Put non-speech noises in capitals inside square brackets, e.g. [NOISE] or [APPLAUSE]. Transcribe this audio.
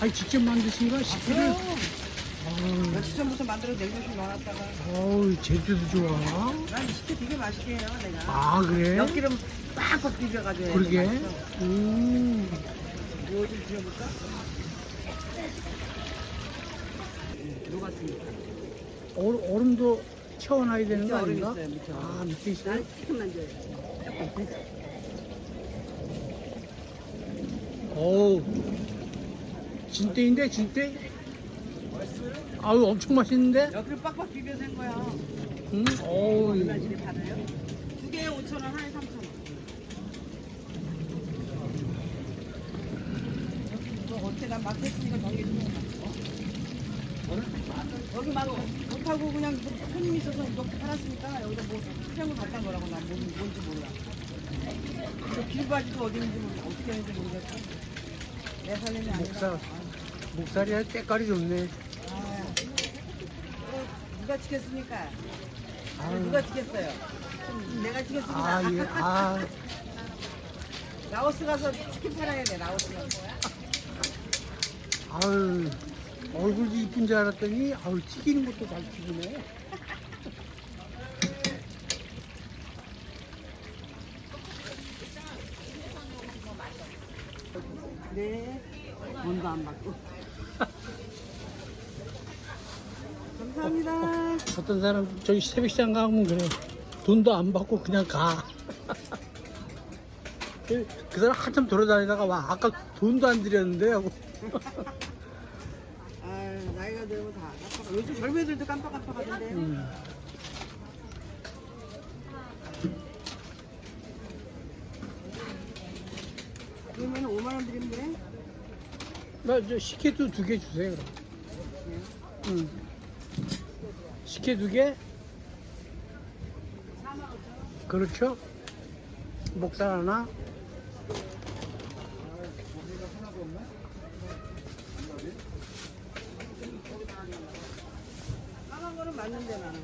아니 직접 만드신 거야? 식혜를? 아우, 며칠 전부터 만들어 냉동실 넣어놨다가 어우 제주도 좋아. 난 식혜 되게 맛있게 해요 내가 아 그래? 엿기름 빡빡 비벼가지고 그러게. 맛있어. 음. 이거 좀 드려볼까? 녹았습니다 얼, 얼음도 채워놔야 되는 밑에 거 얼음 아닌가? 있어요, 밑에 얼음. 아 밑에 있어요? 조금만 줘요 어우 진떼인데 진떼? 아유 엄청 맛있는데? 엿기름 빡빡 비벼서 한 거야 음, 어우 얼마 집에 받아요? 두 개에 5천 원 하나에 3천 원 너 어때? 난 마트 했으니까 정리 좀 해봐 어? 여기 막 못하고 그냥 손님 있어서 이렇게 팔았으니까 여기다 뭐 수량을 갖다 놓으라고 난 뭔, 뭔지 몰라 저 길바지도 어디 있는지 몰라 어떻게 하는지 모르겠어 내 살림이 아니라 목살 목살이 때깔이 좋네 아, 어, 누가 지겠습니까? 아유. 누가 지겠어요? 좀 내가 지겠습니다. 아 예 아 라오스 가서 치킨 팔아야 돼, 라오스 가서. 아유 얼굴도 이쁜 줄 알았더니 아유 튀기는 것도 잘 튀기네 네. 돈도 안 받고. 감사합니다. 어떤 사람 저기 새벽시장 가면 그래 돈도 안 받고 그냥 가. [LAUGHS] 그, 그 사람 한참 돌아다니다가 와 아까 돈도 안 드렸는데 하고 [LAUGHS] 아 나이가 들면 다 깜빡. 요즘 젊은 애들도 깜빡깜빡하던데. 음. 그러면 5만 원 드리면 돼? 나저 식혜도 두 개 주세요. 응. 식혜 두 개? 그렇죠? 목살 하나? 까만 거는 맞는데 나는.